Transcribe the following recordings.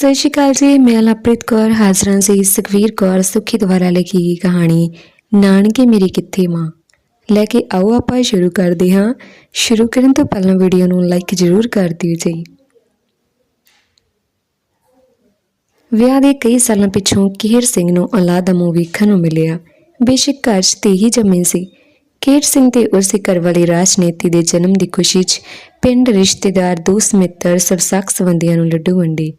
ਸਤਿ ਸ਼੍ਰੀ ਅਕਾਲ ਜੀ, ਮੈਂ ਲਪ੍ਰੀਤ ਕੌਰ, ਹਾਜ਼ਰਾਂ ਸੀ ਸੁਖਵੀਰ ਕੌਰ, ਸੁਖੀ ਦੁਆਰਾ ਲਿਖੀ ਗਈ ਕਹਾਣੀ, ਨਾਨਕੇ ਮੇਰੀ ਕਿੱਥੇ ਮਾਂ। ਲੈ ਕੇ ਆਓ ਆਪਾਂ ਸ਼ੁਰੂ ਕਰਦੇ ਹਾਂ। ਸ਼ੁਰੂ ਕਰਨ ਤੋਂ ਪਹਿਲਾਂ ਵੀਡੀਓ ਨੂੰ ਲਾਈਕ ਜ਼ਰੂਰ ਕਰ ਦਿਓ ਜੀ। ਵਿਆਹ ਦੇ ਕਈ ਸਾਲਾਂ ਪਿੱਛੋਂ ਕਿਹਰ ਸਿੰਘ ਨੂੰ ਔਲਾਦ ਦਾ ਮੂੰਹ ਵੇਖਣ ਨੂੰ ਮਿਲਿਆ। ਬੇਸ਼ੱਕ ਘਰ 'ਚ ਤੇ ਹੀ ਜੰਮੇ ਸੀ। ਕਿਹਰ ਸਿੰਘ ਤੇ ਉਸਦੇ ਘਰ ਵਾਲੀ ਰਾਜਨੀਤੀ ਦੇ ਜਨਮ ਦੀ ਖੁਸ਼ੀ 'ਚ ਪਿੰਡ ਰਿਸ਼ਤੇਦਾਰ, ਦੋਸਤ, ਮਿੱਤਰ, ਸਭ ਸਾਕ ਸੰਬੰਧੀਆਂ ਨੂੰ ਲੱਡੂ ਵੰਡੇ।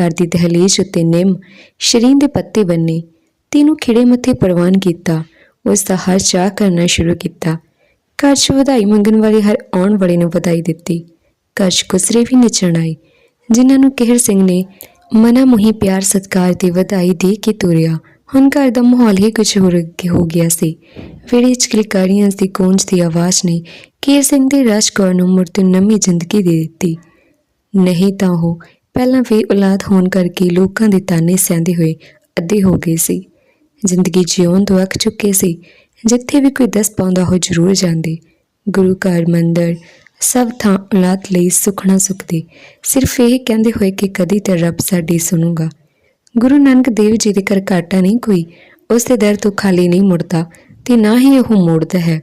ਘਰ ਦੀ ਦਹਲੀਜ਼ ਉੱਤੇ ਨਿੰਮ ਸ਼ਰੀਨ ਦੇ ਪੱਤੇ ਬੰਨੇ, ਤੀਨੂੰ ਖਿੜੇ ਮੱਥੇ ਪ੍ਰਵਾਨ ਕੀਤਾ ਉਸ ਦਾ ਹਰ ਚਾਹ ਕਰਨਾ ਸ਼ੁਰੂ ਕੀਤਾ। ਘਰ 'ਚ ਵਧਾਈ ਮੰਗਣ ਵਾਲੀ ਹਰ ਆਉਣ ਵਾਲੇ ਨੂੰ ਵਧਾਈ ਦਿੱਤੀ। ਘਰ 'ਚ ਗੁਸਰੇ ਵੀ ਨੱਚਣ ਆਏ, ਜਿਨ੍ਹਾਂ ਨੂੰ ਕਿਹਰ ਸਿੰਘ ਨੇ ਮਨਾ ਮੁਹੀ ਪਿਆਰ ਸਤਕਾਰ ਦੀ ਵਧਾਈ ਦੇ ਕੇ ਤੁਰਿਆ। ਹੁਣ ਘਰ ਦਾ ਮਾਹੌਲ ਹੀ ਕੁਝ ਹੋਰ ਅੱਗੇ ਹੋ ਗਿਆ ਸੀ। ਵਿੜੇ ਚ ਕਿਲਕਾਰੀਆਂ ਦੀ ਗੂੰਜ ਦੀ ਆਵਾਜ਼ ਨੇ ਕਿਹਰ ਸਿੰਘ ਦੇ ਰਾਜਕੌਰ ਨੂੰ ਮੁੜ ਤੋਂ ਨਵੀਂ ਜ਼ਿੰਦਗੀ ਦੇ ਦਿੱਤੀ। ਨਹੀਂ ਤਾਂ ਉਹ ਪਹਿਲਾਂ ਵੀ ਔਲਾਦ ਹੋਣ ਕਰਕੇ ਲੋਕਾਂ ਦੇ ਤਾਨੇ ਸਹਿੰਦੇ ਹੋਏ ਅੱਧੇ ਹੋ ਗਏ ਸੀ। ਜ਼ਿੰਦਗੀ ਜਿਉਣ ਤੋਂ ਅੱਕ ਚੁੱਕੇ ਸੀ। ਜਿੱਥੇ ਵੀ ਕੋਈ ਦਸ ਪਾਉਂਦਾ ਉਹ ਜ਼ਰੂਰ ਜਾਂਦੇ। ਗੁਰੂ ਘਰ, ਮੰਦਰ ਸਭ ਥਾਂ ਔਲਾਦ ਲਈ ਸੁਖਣਾ ਸੁਖਦੇ ਸਿਰਫ ਇਹ ਕਹਿੰਦੇ ਹੋਏ ਕਿ ਕਦੀ ਤੇ ਰੱਬ ਸਾਡੀ ਸੁਣੂਗਾ। ਗੁਰੂ ਨਾਨਕ ਦੇਵ ਜੀ ਦੇ ਘਰ ਘਾਟਾ ਨਹੀਂ ਕੋਈ। ਉਸ ਦੇ ਦਰ ਤੋਂ ਖਾਲੀ ਨਹੀਂ ਮੁੜਦਾ ਤੇ ਨਾ ਹੀ ਉਹ ਮੁੜਦਾ ਹੈ।